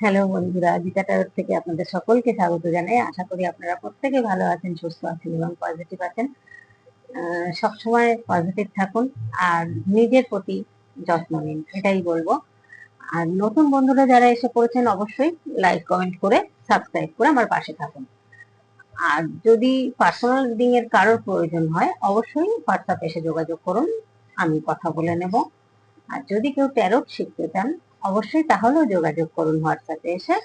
Hello বন্ধুরা, Gita tower থেকে আপনাদের সকলকে স্বাগত জানাই। আশা করি আপনারা প্রত্যেকে ভালো আছেন, সুস্থ আছেন এবং পজিটিভ আছেন। সবসময় পজিটিভ থাকুন আর নিজের প্রতি যত্ন নিন, এটাই বলব। আর নতুন বন্ধুরা যারা এসে পড়েছেন, অবশ্যই লাইক কমেন্ট করে সাবস্ক্রাইব করে আমার পাশে থাকুন। আর যদি পার্সোনাল রিডিং এর কারোর প্রয়োজন হয়, অবশ্যই হোয়াটসঅ্যাপ এসে যোগাযোগ করুন, আমি কথা বলে নেব। আর যদি কেউ ট্যারোট শিখতে চান অবশ্যই তাহলেও যোগাযোগ করুন হোয়াটসঅ্যাপে এসে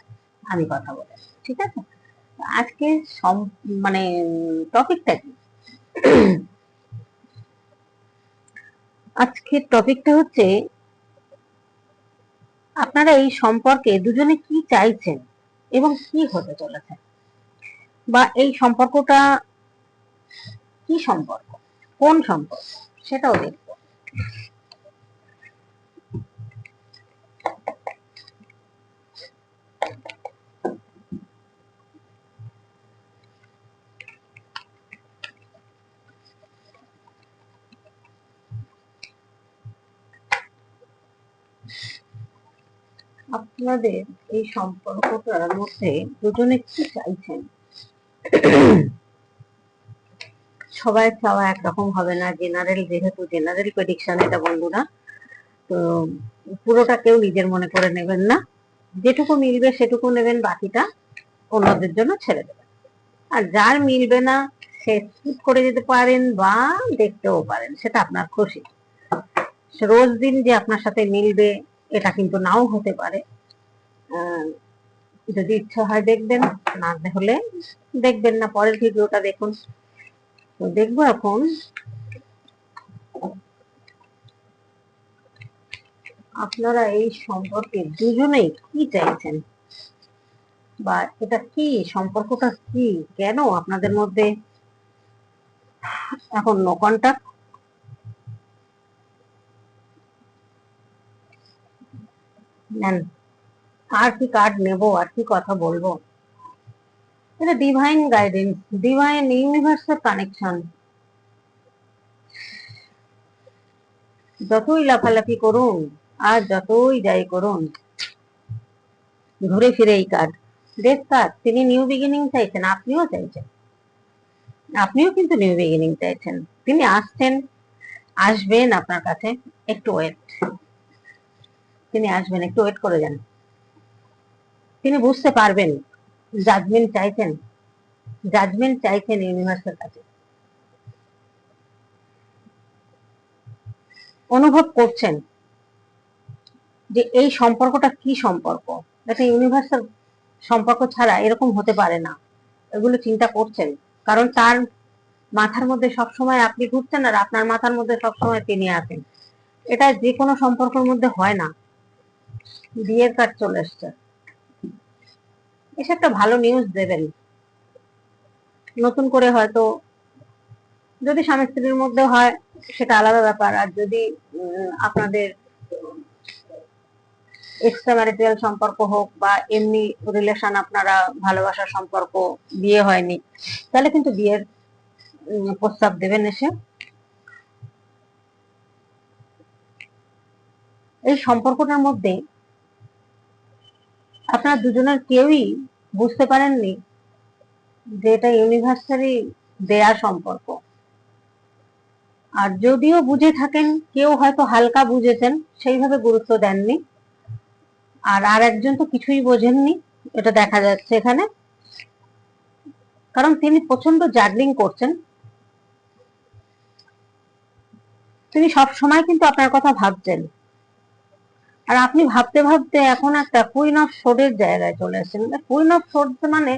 আমি কথা বলে ঠিক আছে? আজকে মানে টপিকটা কি? আজকের টপিকটা হচ্ছে, আপনারা এই সম্পর্কে দুজনে কি চাইছেন এবং কি হতে চলেছে? বা এই সম্পর্কটা কি সম্পর্ক? কোন সম্পর্ক? সেটাও দেখব। আপনাদের এই সম্পর্কটার মধ্যে দুজনে কি চাইছেন? সবাই চাওয়া একরকম হবে না জেনারেল যেহেতু জেনারেল প্রেডিকশন এটা বন্ধুরা। তো পুরোটা কেউ নিজের মনে করে নেবেন না। যেটুকু মিলবে সেটুকু নেবেন, বাকিটা অন্যদের জন্য ছেড়ে দেবেন। আর যার মিলবে না, সে স্কিপ করে যেতে পারেন বা দেখতেও পারেন, সেটা আপনার খুশি। রোজ দিন যে আপনার সাথে মিলবে, এটা কিন্তু নাও হতে পারে। যদি ইচ্ছা হয় দেখবেন, না হলে দেখবেন না, পরের ভিডিওটা দেখুন। তো দেখব এখন। আপনারা এই সম্পর্কে দুজনেই কি চাইছেন? বা এটা কি? সম্পর্কটা কি? কেন আপনাদের মধ্যে এখন নো কন্টাক্ট নেন। আর কি কার্ড নেব, আর কি কথা বলব? এটা divine guidance divine universal connection যতই লাফালাফি করুন, আর যতই যাই করুন, ঘুরে ফিরে এই কার্ড। ডেথ কার্ড, তিনি নিউ বিগিনিং চাইছেন, আপনিও চাইছেন। আপনিও কিন্তু নিউ বিগিনিং চাইছেন। তিনি আসছেন, আসবেন আপনার কাছে, একটু ওয়েট তিনি আসবেন, একটু ওয়েট করে যান। তিনি বুঝতে পারবেন জাজমেন্ট চাইছেন জাজমেন্ট চাইছেন ইউনিভার্সের কাছে অনুভব করছেন যে এই সম্পর্কটা কি সম্পর্ক? একটা ইউনিভার্সাল সম্পর্ক ছাড়া এরকম হতে পারে না। এগুলো চিন্তা করছেন। কারণ তার মাথার মধ্যে সবসময় আপনি ঘুরছেন আর আপনার মাথার মধ্যে সবসময় তিনি আছেন। এটা যে কোনো সম্পর্কের মধ্যে হয় না। বিয়ের কাজ চলে এসছে। এসে একটা ভালো নিউজ দেবেন। নতুন করে হয়তো যদি স্বামী স্ত্রীর মধ্যে হয়, সেটা আলাদা ব্যাপার। আর যদি আপনাদের এক্সট্রা ম্যারিটাল সম্পর্ক হোক বা এমনি রিলেশন আপনারা ভালোবাসার সম্পর্ক, বিয়ে হয়নি, তাহলে কিন্তু বিয়ের প্রস্তাব দেবেন এসে। এই সম্পর্কটার মধ্যে আপনার দুজনের কেউই বুঝতে পারেননি যে এটা ইউনিভার্সালি দেয়া সম্পর্ক। আর যদিও বুঝে থাকেন, কেউ হয়তো হালকা বুঝেছেন, সেইভাবে গুরুত্ব দেননি। আর আর একজন তো কিছুই বোঝেননি, এটা দেখা যাচ্ছে এখানে। কারণ তিনি প্রচণ্ড জাগলিং করছেন। তিনি সব সময় কিন্তু আপনার কথা ভাবছেন। আর আপনি ভাবতে ভাবতে এখন একটা কুইন অফ সোডের জায়গায় চলে এসেছেন। কুইন অফ সোড মানে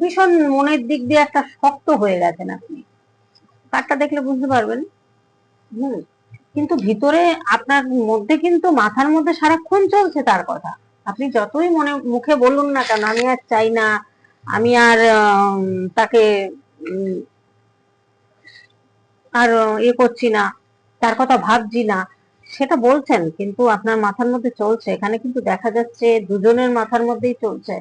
ভীষণ মনের দিক দিয়ে একটা শক্ত হয়ে গেছেন আপনি। কার্ডটা দেখলে বুঝতে পারবেন। হুম, কিন্তু ভিতরে আপনার মধ্যে কিন্তু মাথার মধ্যে সারাক্ষণ চলছে তার কথা। আপনি যতই মনে, মুখে বলুন না কেন, আমি আর চাই না, আমি আর তাকে আর ইয়ে করছি না, তার কথা ভাবছি না সেটা বলছেন, কিন্তু আপনার মাথার মধ্যে চলছে। এখানে কিন্তু দেখা যাচ্ছে দুজনের মাথার মধ্যেই চলছে।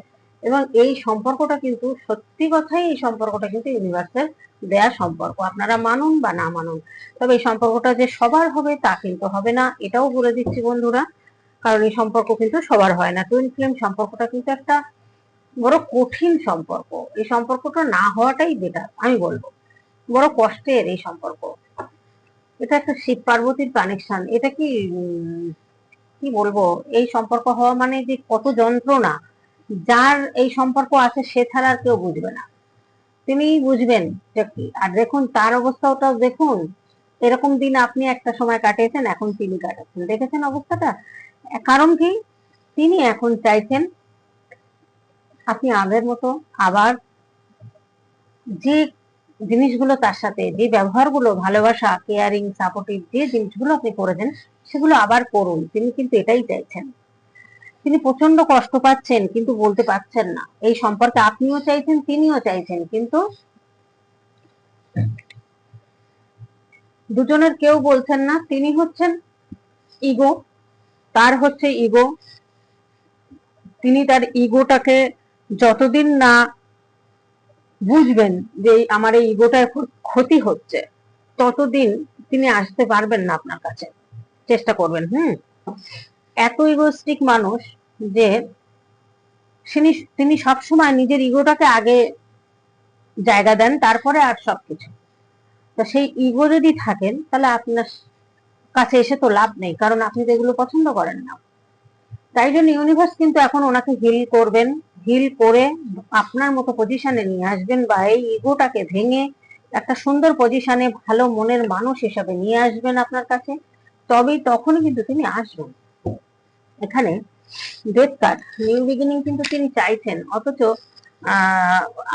এবং এই সম্পর্কটা কিন্তু সত্যি কথাই এই সম্পর্কটা কিন্তু ইউনিভার্সের দেয়া সম্পর্ক। আপনারা মানুন বা না মানুন, তবে এই সম্পর্কটা যে সবার হবে তা কিন্তু হবে না। এটাও বলে দিচ্ছি বন্ধুরা, কারণ এই সম্পর্ক কিন্তু সবার হয় না। টুইন ফ্লেম সম্পর্কটা কিন্তু একটা বড় কঠিন সম্পর্ক। এই সম্পর্কটা না হওয়াটাই বেটার আমি বলব। বড় কষ্টের এই সম্পর্ক। এটা একটা শিব পার্বতীর কানেকশন এটা কি কি বলব? এই সম্পর্ক হওয়া মানে যে কত যন্ত্রণা, যার এই সম্পর্ক আছে সে ছাড়া আর কেউ বুঝবে না। তিনি বুঝবেন আর দেখুন, তার অবস্থাটাও দেখুন, এরকম দিন আপনি একটা সময় কাটিয়েছেন, এখন তিনি কাটাচ্ছেন। দেখেছেন অবস্থাটা? কারণ কি? তিনি এখন চাইছেন, আপনি আগের মতো আবার যে জিনিসগুলো তার সাথে, যে ব্যবহারগুলো ভালোবাসা কেয়ারিং সাপোর্টিভ যে জিনিসগুলো আপনি করেছেন, সেগুলো আবার করুন। তিনি কিন্তু এটাই চাইছেন। তিনি প্রচণ্ড কষ্ট পাচ্ছেন, কিন্তু বলতে পারছেন না। এই সম্পর্কে আপনিও চাইছেন, তিনিও চাইছেন, কিন্তু দুজনের কেউ বলছেন না। তিনি হচ্ছেন ইগো তার হচ্ছে ইগো তিনি তার ইগোটাকে যতদিন না বুঝবেন যে আমার এই ইগোটার ক্ষতি হচ্ছে। ততদিন তিনি আসতে পারবেন না আপনার কাছে। চেষ্টা করবেন, হুম? এত ইগোস্টিক মানুষ যে তিনি তিনি সবসময় নিজের ইগোটাকে আগে জায়গা দেন, তারপরে আর সবকিছু। তো সেই ইগো যদি থাকেন, তাহলে আপনার কাছে এসে তো লাভ নেই, কারণ আপনি তো এগুলো পছন্দ করেন না। তাই জন্য ইউনিভার্স কিন্তু এখন ওনাকে হিল করবেন হিল করে আপনার মতো পজিশনে নিয়ে আসবেন বা এই ইগোটাকে ভেঙে একটা সুন্দর পজিশনে ভালো মনের মানুষ হিসাবে নিয়ে আসবেন আপনার কাছে। তবেই তখনই কিন্তু তিনি আসবেন। এখানে ডেথ কার্ড নিউ বিগিনিং কিন্তু তিনি চাইছেন, অথচ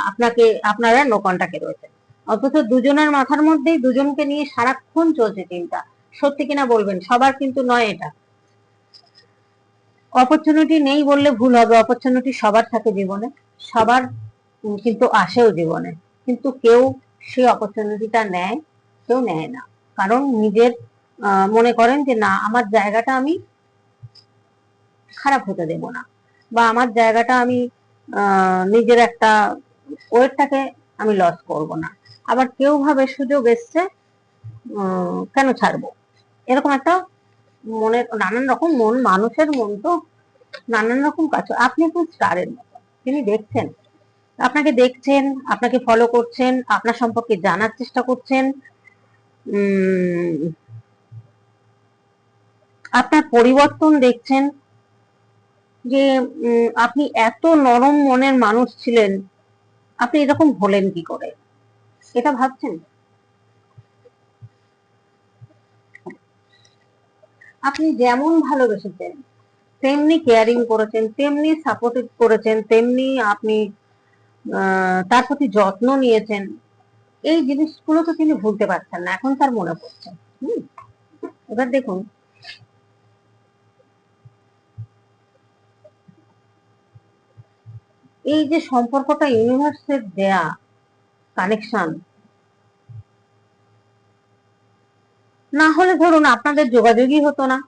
আপনাকে, আপনারা নো কন্টাক্টে রয়েছেন। অথচ দুজনের মাথার মধ্যেই দুজনকে নিয়ে সারাক্ষণ চলছে চিন্তা। সত্যি কিনা বলবেন, সবার কিন্তু নয় এটা। অপরচুনিটি নেই বললে ভুল হবে। অপরচুনিটি সবার থাকে জীবনে। সবার কিন্তু আসেও জীবনে। কিন্তু কেউ সেই অপরচুনিটিটা নেয়, কেউ নেয় না। কারণ নিজের মনে করেন যে, না, আমার জায়গাটা আমি খারাপ হতে দেব না। বা আমার জায়গাটা আমি নিজের একটা ওয়েটটাকে আমি লস করব না। আবার কেউ ভাবে সুযোগ এসছে কেন ছাড়বো? এরকম একটা মনের নানান রকম মন, মানুষের মন তো নানান রকম কাজ। আপনি এখন স্টারের মতো। তিনি দেখছেন। আপনাকে দেখছেন, আপনাকে ফলো করছেন, আপনার সম্পর্কে জানার চেষ্টা করছেন। আপনার পরিবর্তন দেখছেন যে আপনি এত নরম মনের মানুষ ছিলেন, আপনি এরকম হলেন কি করে? এটা ভাবছেন? আপনি যেমন ভালোবেসেছেন, তেমনি কেয়ারিং করেছেন, তেমনি সাপোর্টিভ করেছেন, তেমনি আপনি তার প্রতি যত্ন নিয়েছেন, এই জিনিসগুলো তো তিনি ভুলতে পারছেন না, এখন তার মনে পড়ছে। এবার দেখুন। এই যে সম্পর্কটা ইউনিভার্সের দেয়া কানেকশন না হলে ধরুন আপনাদের যোগাযোগই হতো না।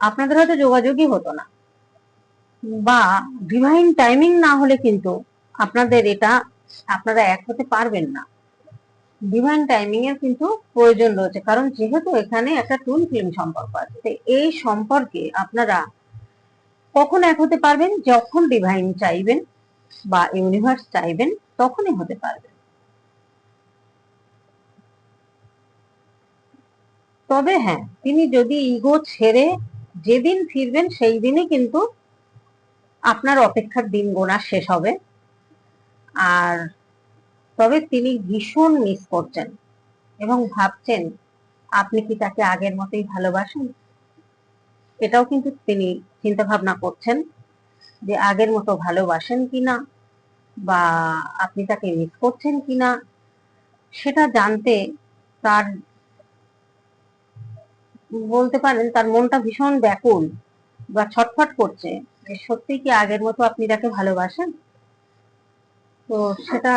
আপনাদের হয়তো যোগাযোগই হতো না। বা ডিভাইন টাইমিং না হলে কিন্তু আপনাদের এটা, আপনারা এক হতে পারবেন না। ডিভাইন টাইমিং এর কিন্তু প্রয়োজন রয়েছে, কারণ যেহেতু এখানে একটা টুন ফিল্ম সম্পর্ক আছে, তো এই সম্পর্কে আপনারা কখন এক হতে পারবেন? যখন ডিভাইন চাইবেন বা ইউনিভার্স চাইবেন, তখনই হতে পারবেন। তবে হ্যাঁ তিনি যদি ইগো ছেড়ে যেদিন ফিরবেন সেই দিনই কিন্তু আপনার অপেক্ষার দিন গোনা শেষ হবে। আর তবে তিনি ভীষণ মিস করছেন এবং ভাবছেন, আপনি কি তাকে আগের মতোই ভালোবাসেন? এটাও কিন্তু তিনি চিন্তা ভাবনা করছেন যে আগের মতো ভালোবাসেন কিনা বা আপনি তাকে মিস করছেন কিনা, সেটা জানতে তার বলতে পারেন তার মনটা ভীষণ ব্যাকুল বা ছটফট করছে সত্যি কি আগের মতো আপনি তাকে ভালোবাসেন? তো সেটা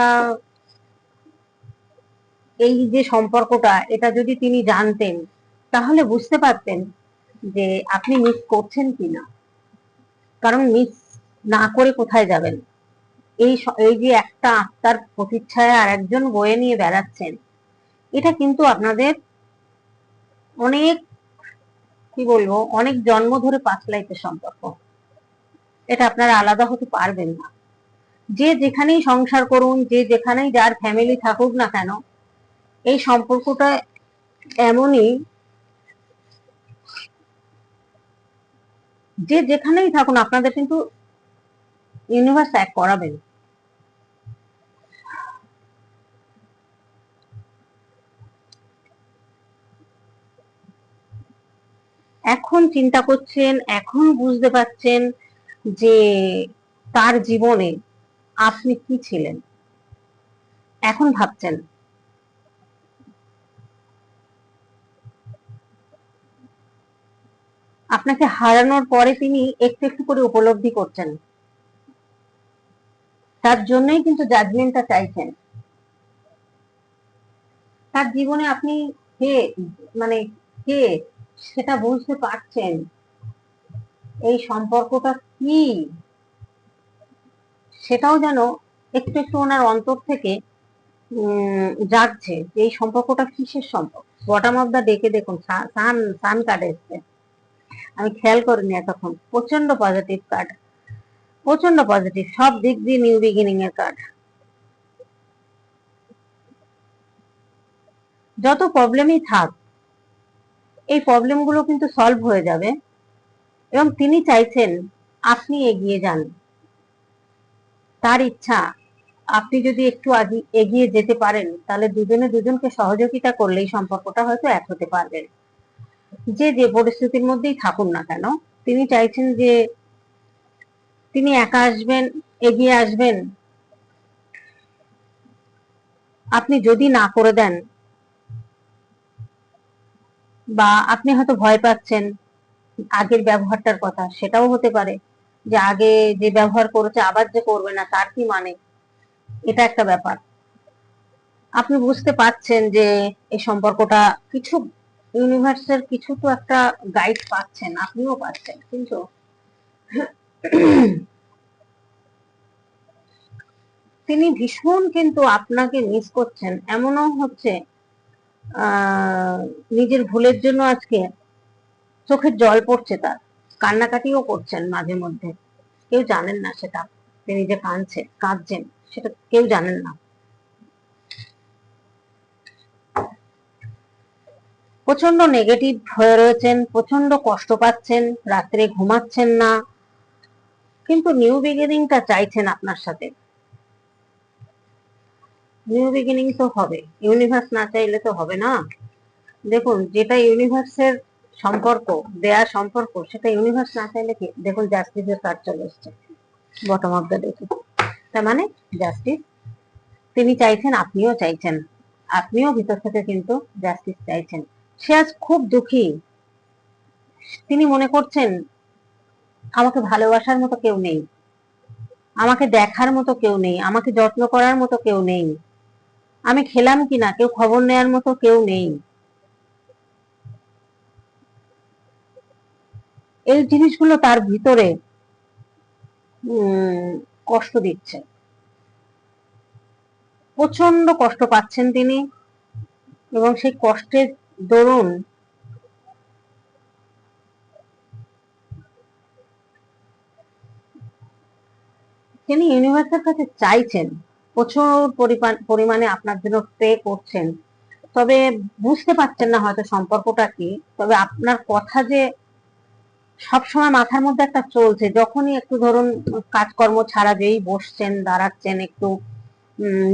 এই যে সম্পর্কটা, এটা যদি তিনি জানতেন, তাহলে বুঝতে পারতেন যে আপনি মিস করছেন কিনা। কারণ মিস না করে কোথায় যাবেন? এই এই যে একটা আত্মার প্রতিচ্ছায় আর একজন বয়ে নিয়ে বেড়াচ্ছেন, এটা কিন্তু আপনাদের অনেক কি বলব, অনেক জন্ম ধরে পাঁচ লাইফের সম্পর্ক। এটা আপনারা আলাদা হতে পারবেন না। যে যেখানেই সংসার করুন, যে যেখানেই যার ফ্যামিলি থাকুক না কেন, এই সম্পর্কটা এমনই যে যেখানেই থাকুন, আপনাদের কিন্তু ইউনিভার্স এক করাবেন। এখন চিন্তা করছেন, এখন বুঝতে পারছেন যে তার জীবনে আপনি কি ছিলেন। এখন ভাবছেন। আপনাকে হারানোর পরে তিনি একটু একটু করে উপলব্ধি করছেন। তার জন্যই কিন্তু জাজমেন্টটা চাইছেন। তার জীবনে আপনি কে? মানে কে? সেটা বুঝতে পারছেন? এই সম্পর্কটা কি? সেটাও যেন একটু একটু ওনার অন্তর থেকে জাগছে যে এই সম্পর্কটা কিসের সম্পর্ক? বটম অফ দা ডেকে দেখুন সান সান কার্ড এসছে। আমি খেয়াল করিনি এতক্ষণ। প্রচণ্ড পজিটিভ কার্ড প্রচণ্ড পজিটিভ সব দিক দিয়ে নিউ বিগিনিং এর কার্ড যত প্রবলেমই থাক এই প্রবলেমগুলো কিন্তু সলভ হয়ে যাবে। এবং তিনি চাইছেন আপনি এগিয়ে যান। তার ইচ্ছা, আপনি যদি একটু এগিয়ে যেতে পারেন, তাহলে দুজনে দুজনকে সহযোগিতা করলেই সম্পর্কটা হয়তো এক হতে পারবেন যে যে পরিস্থিতির মধ্যেই থাকুন না কেন, তিনি চাইছেন যে তিনি একা আসবেন, এগিয়ে আসবেন। আপনি যদি না করে দেন বা আপনি হয়তো ভয় পাচ্ছেন আগের ব্যবহারটার কথা, সেটাও হতে পারে যে আগে যে ব্যবহার করেছে আবার যে করবে না, তার কি মানে? এটা একটা ব্যাপার। আপনি বুঝতে পারছেন যে এই সম্পর্কটা কিছু ইউনিভার্সের কিছু তো একটা গাইড পাচ্ছেন, আপনিও পাচ্ছেন, কিন্তু তিনি ভীষণ কিন্তু আপনাকে মিস করছেন। এমনও হচ্ছে নিজের ভুলের জন্য আজকে চোখের জল পড়ছে তার। কান্নাকাটিও করছেন মাঝে মধ্যে। কেউ জানেন না সেটা। তিনি যে কাঁদছে, কাঁদছেন, সেটা কেউ জানেন না। প্রচণ্ড নেগেটিভ হয়ে রয়েছেন প্রচণ্ড কষ্ট পাচ্ছেন, রাত্রে ঘুমাচ্ছেন না। কিন্তু নিউ বিগিনিংটা চাইছেন আপনার সাথে। নিউ বিগিনিং তো হবে। ইউনিভার্স না চাইলে তো হবে না। দেখুন, যেটা ইউনিভার্সের সম্পর্ক দেয়া সম্পর্ক, সেটা ইউনিভার্স না চাইলে কি, দেখুন জাস্টিসের কাজ চলে এসছে। বটম অফ দ্য দেখি তার মানে জাস্টিস তিনি চাইছেন, আপনিও চাইছেন। আপনিও ভিতর থেকে কিন্তু জাস্টিস চাইছেন। সে আজ খুব দুঃখী। তিনি মনে করছেন, আমাকে ভালোবাসার মতো কেউ নেই। আমাকে দেখার মতো কেউ নেই। আমাকে যত্ন করার মতো কেউ নেই। আমি খেলাম কিনা? কেউ খবর নেয়ার মতো কেউ নেই। এই জিনিসগুলো তার ভিতরে কষ্ট দিচ্ছে। প্রচণ্ড কষ্ট পাচ্ছেন তিনি এবং সেই কষ্টের দরুন তিনি ইউনিভার্সের কাছে চাইছেন প্রচুর পরিমাণে আপনার জন্য প্রে করছেন। তবে বুঝতে পারছেন না হয়তো সম্পর্কটা কি। তবে আপনার কথা যে সবসময় মাথার মধ্যে একটা চলছে, যখনই একটু ধরুন কাজকর্ম ছাড়া যেই বসছেন, দাঁড়াচ্ছেন, একটু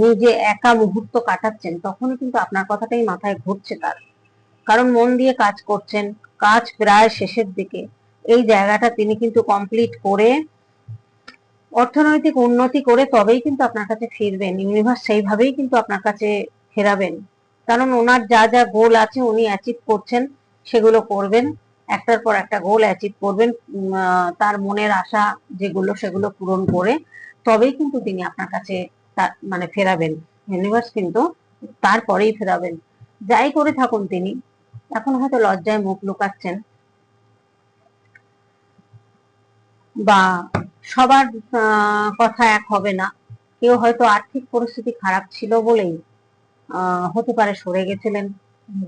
নিজে একা মুহূর্ত কাটাচ্ছেন, তখনই কিন্তু আপনার কথাটাই মাথায় ঘুরছে তার। কারণ মন দিয়ে কাজ করছেন, কাজ প্রায় শেষের দিকে। এই জায়গাটা তিনি কিন্তু কমপ্লিট করে অর্থনৈতিক উন্নতি করে তবেই কিন্তু আপনার কাছে ফিরবেন। ইউনিভার্স সেইভাবেই কিন্তু আপনার কাছে ফেরাবেন। কারণ ওনার যা যা গোল আছে উনি অ্যাচিভ করছেন, সেগুলো করবেন। একটার পর একটা গোল অ্যাচিভ করবেন তার মনের আশা যেগুলো, সেগুলো পূরণ করে তবেই কিন্তু তিনি আপনার কাছে মানে ফেরাবেন। ইউনিভার্স কিন্তু তারপরেই ফেরাবেন। যাই করে থাকুন তিনি। এখন হয়তো লজ্জায় মুখ লুকাচ্ছেন। বা সবার কথা এক হবে না। কেউ হয়তো আর্থিক পরিস্থিতি খারাপ ছিল বলেই হতে পারে সরে গেছিলেন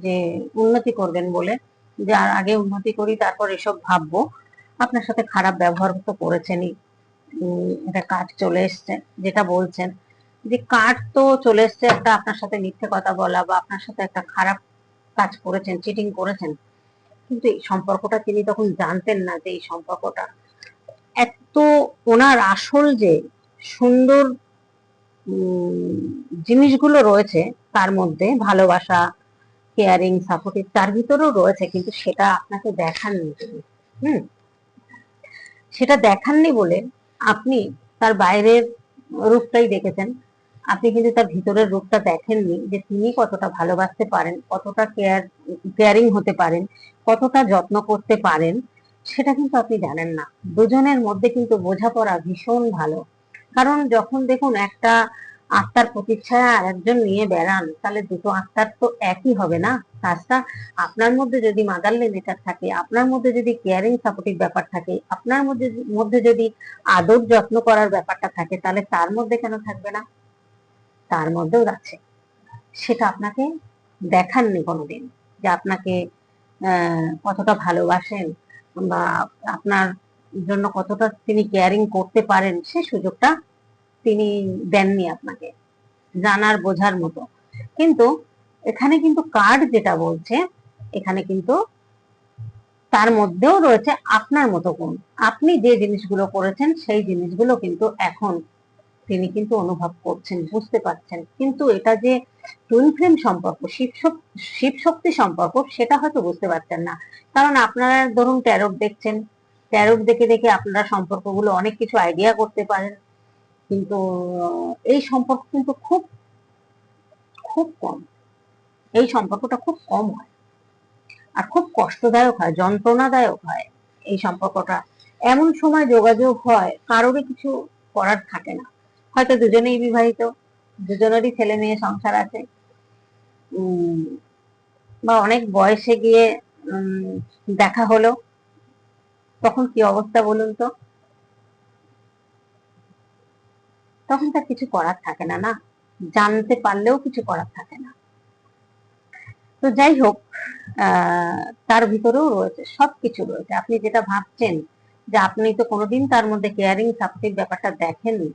যে উন্নতি করবেন বলে। যে আর আগে উন্নতি করি, তারপর এসব ভাববো। আপনার সাথে খারাপ ব্যবহার তো করেছেনই। এটা কাজ চলে এসছে, যেটা বলছেন যে কাজ তো চলে এসছে একটা আপনার সাথে মিথ্যে কথা বলা বা আপনার সাথে একটা খারাপ কাজ করেছেন চিটিং করেছেন। কিন্তু এই সম্পর্কটা তিনি তখন জানতেন না যে এই সম্পর্কটা এত ওনার আসল যে সুন্দর জিনিসগুলো রয়েছে তার মধ্যে, ভালোবাসা কেয়ারিং সাপোর্টিভ তার ভিতরেও রয়েছে, কিন্তু সেটা আপনাকে দেখাননি হুম? সেটা দেখাননি বলে আপনি তার বাইরের রূপটাই দেখেছেন। আপনি কিন্তু তার ভিতরের রূপটা দেখেননি যে তিনি কতটা ভালোবাসতে পারেন, কতটা কেয়ার কেয়ারিং হতে পারেন, কতটা যত্ন করতে পারেন। সেটা কিন্তু আপনি জানেন না। দুজনের মধ্যে কিন্তু বোঝাপড়া ভীষণ ভালো। কারণ যখন দেখুন একটা আত্মার প্রতিচ্ছায়া আর একজন নিয়ে বেড়ান, তাহলে দুটো আত্মার তো একই হবে না? কাজটা আপনার মধ্যে যদি মাদারলি নেচার থাকে, আপনার মধ্যে যদি কেয়ারিং সাপোর্টিভ ব্যাপার থাকে, আপনার মধ্যে মধ্যে যদি আদর যত্ন করার ব্যাপারটা থাকে, তাহলে তার মধ্যে কেন থাকবে না? তার মধ্যেও আছে। সেটা আপনাকে দেখাননি কোনোদিন যে আপনাকে কতটা ভালোবাসেন বা আপনার জন্য কতটা তিনি কেয়ারিং করতে পারেন, সে সুযোগটা তিনি দেননি আপনাকে। জানার, বোঝার মতো। কিন্তু এখানে কিন্তু কার্ড যেটা বলছে, এখানে কিন্তু তার মধ্যেও রয়েছে আপনার মতো গুণ। আপনি যে জিনিসগুলো করেছেন, সেই জিনিসগুলো কিন্তু এখন তিনি কিন্তু অনুভব করছেন, বুঝতে পারছেন। কিন্তু এটা যে টুইন ফ্লেম সম্পর্ক শিব শক- শিব শক্তি সম্পর্ক, সেটা হয়তো বুঝতে পারছেন না। কারণ আপনারা ধরুন ট্যারোট দেখছেন, ট্যারোট দেখে দেখে আপনারা সম্পর্কগুলো অনেক কিছু আইডিয়া করতে পারেন। কিন্তু এই সম্পর্ক কিন্তু খুব খুব কম। এই সম্পর্কটা খুব কম হয় আর খুব কষ্টদায়ক হয়, যন্ত্রণাদায়ক হয় এই সম্পর্কটা। এমন সময় যোগাযোগ হয়, কারোরই কিছু করার থাকে না। হয়তো দুজনেই বিবাহিত, দুজনেরই ছেলে মেয়ে সংসার আছে। বা অনেক বয়সে গিয়ে দেখা হলো। তখন কি অবস্থা বলুন তো? তখন তার কিছু করার থাকে না না? জানতে পারলেও কিছু করার থাকে না। তো যাই হোক তার ভিতরেও রয়েছে সবকিছু রয়েছে। আপনি যেটা ভাবছেন যে আপনি তো কোনোদিন তার মধ্যে কেয়ারিং সাপোর্টিভ ব্যাপারটা দেখেননি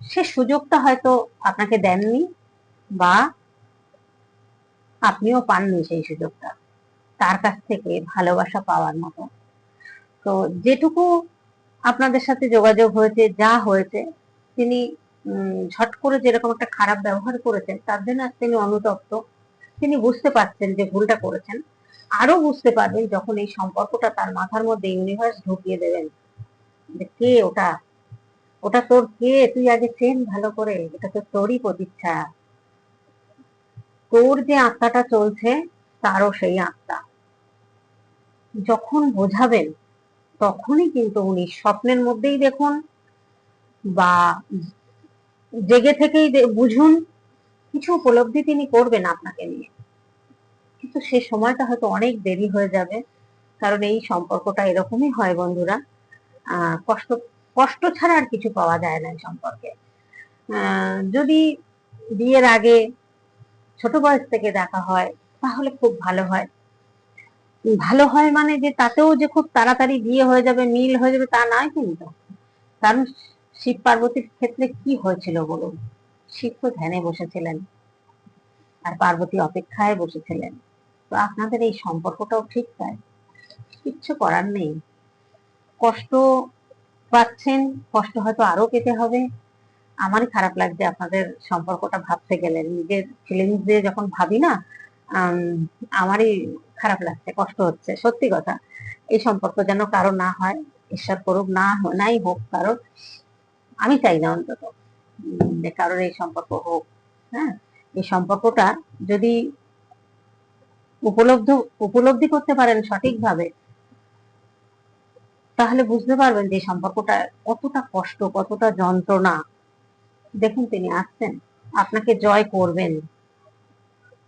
সে সুযোগটা হয়তো আপনাকে দেননি বা আপনিও পাননি সেই সুযোগটা, তার কাছ থেকে ভালোবাসা পাওয়ার মতো। তো যেটুকু আপনাদের সাথে যোগাযোগ হয়েছে, যা হয়েছে, তিনি ঝট করে যেরকম একটা খারাপ ব্যবহার করেছেন, তার জন্য তিনি অনুতপ্ত। তিনি বুঝতে পারছেন যে ভুলটা করেছেন। আরও বুঝতে পারবেন যখন এই সম্পর্কটা তার মাথার মধ্যে ইউনিভার্স ঢুকিয়ে দেবেন যে কে ওটা ওটা তোর কে? তুই আগে চেন ভালো করে। এটা তো তোরই প্রতিচ্ছা তোর যে আত্মাটা চলছে তারও সেই আত্মা। যখন বোঝাবেন তখনই কিন্তু উনি স্বপ্নের মধ্যেই দেখুন বা জেগে থেকেই বুঝুন কিছু উপলব্ধি তিনি করবেন আপনাকে নিয়ে। কিন্তু সে সময়টা হয়তো অনেক দেরি হয়ে যাবে কারণ এই সম্পর্কটা এরকমই হয় বন্ধুরা। আহ, কষ্ট কষ্ট ছাড়া আর কিছু পাওয়া যায় না সম্পর্কে। যদি বিয়ের আগে ছোট বয়স থেকে দেখা হয়, তাহলে খুব ভালো হয়। ভালো হয় মানে যে তাতেও যে খুব তাড়াতাড়ি বিয়ে হয়ে যাবে, মিল হয়ে যাবে, তা নয় কিন্তু। কারণ শিব পার্বতীর ক্ষেত্রে কি হয়েছিল বলুন? শিব তো ধ্যানে বসেছিলেন। আর পার্বতী অপেক্ষায় বসেছিলেন। তো আপনাদের এই সম্পর্কটাও ঠিক তাই। কিচ্ছু করার নেই। কষ্ট পাচ্ছেন, কষ্ট হয়তো আরও পেতে হবে। আমারই খারাপ লাগছে আপনাদের সম্পর্কটা ভাবতে গেলে। নিজের ফিলিংস দিয়ে যখন ভাবি না আমারই খারাপ লাগছে, কষ্ট হচ্ছে। সত্যি কথা, এই সম্পর্ক যেন কারও না হয়, ঈশ্বর করুক, না নাই হোক কারও আমি চাই না অন্তত যে কারোর এই সম্পর্ক হোক হ্যাঁ? এই সম্পর্কটা যদি উপলব্ধ, উপলব্ধি করতে পারেন সঠিকভাবে তাহলে বুঝতে পারবেন যে সম্পর্কটা কতটা কষ্ট, কতটা যন্ত্রণা। দেখুন তিনি আসছেন। আপনাকে জয় করবেন।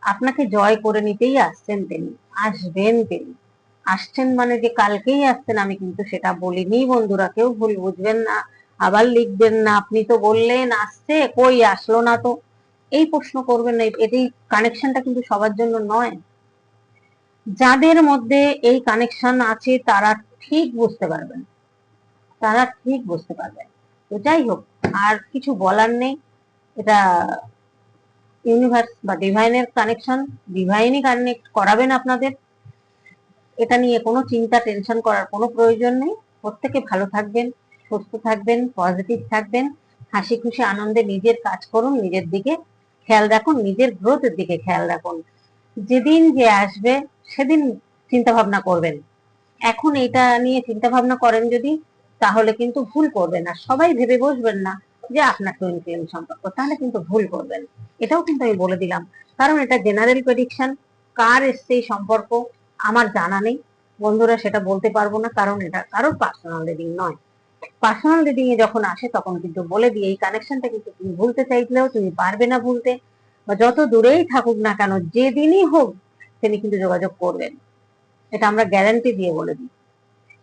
আপনাকে জয় করে নিতেই আসছেন তিনি। আসবেন তিনি। আসছেন মানে যে কালকেই আসছেন, আমি কিন্তু সেটা বলিনি বন্ধুরা। কেউ ভুল বুঝবেন না, আবার লিখবেন না। আপনি তো বললেন, আসছে, কই আসলো না তো? এই প্রশ্ন করবেন না। এটি কানেকশনটা কিন্তু সবার জন্য নয়। যাদের মধ্যে এই কানেকশন আছে, তারা ঠিক বুঝতে পারবেন। তারা ঠিক বুঝতে পারবেন তো যাই হোক, আর কিছু বলার নেই। এটা ইউনিভার্স বা ডিভাইনের কানেকশন ডিভাইনই কানেক্ট করাবেন আপনাদের। এটা নিয়ে কোনো চিন্তা টেনশন করার কোনো প্রয়োজন নেই। প্রত্যেকে ভালো থাকবেন, সুস্থ থাকবেন পজিটিভ থাকবেন। হাসি খুশি আনন্দে নিজের কাজ করুন, নিজের দিকে খেয়াল রাখুন, নিজের গ্রোথের দিকে খেয়াল রাখুন। যেদিন যে আসবে, সেদিন চিন্তা ভাবনা করবেন। এখন এটা নিয়ে চিন্তা ভাবনা করেন যদি, তাহলে কিন্তু ভুল করবেন না। সবাই ভেবে বসবেন না যে আপনার টুইন ফ্লেম সম্পর্ক, তাহলে কিন্তু ভুল করবেন। এটাও কিন্তু আমি বলে দিলাম। কারণ এটা জেনারেল প্রেডিকশন কার এসছে এই সম্পর্ক, আমার জানা নেই। বন্ধুরা, সেটা বলতে পারব না, কারণ এটা কারোর পার্সোনাল রিডিং নয়। পার্সোনাল রিডিং এ যখন আসে, তখন কিন্তু বলে দিই, এই কানেকশনটা কিন্তু তুমি ভুলতে চাইলেও তুমি পারবে না ভুলতে। বা যত দূরেই থাকুক না কেন, যেদিনই হোক, তিনি কিন্তু যোগাযোগ করবেন। এটা আমরা গ্যারান্টি দিয়ে বলে দিই।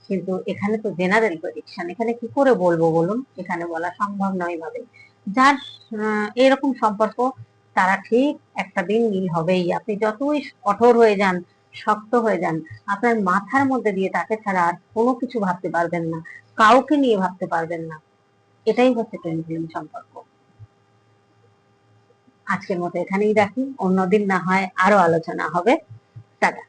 কিন্তু এখানে তো জেনারেল প্রেডিকশন এখানে কি করে বলব বলুন? এখানে বলা সম্ভব নয় ভাবে যার এরকম সম্পর্ক, তারা ঠিক একটা দিন মিল হবেই। আপনি যতই কঠোর হয়ে যান, শক্ত হয়ে যান, আপনার মাথার মধ্যে দিয়ে তাকে ছাড়া আর কোনো কিছু ভাবতে পারবেন না। কাউকে নিয়ে ভাবতে পারবেন না। এটাই হচ্ছে ট্রেন সম্পর্ক। আজকের মতো এখানেই রাখি। অন্যদিন না হয় আরও আলোচনা হবে। টাটা।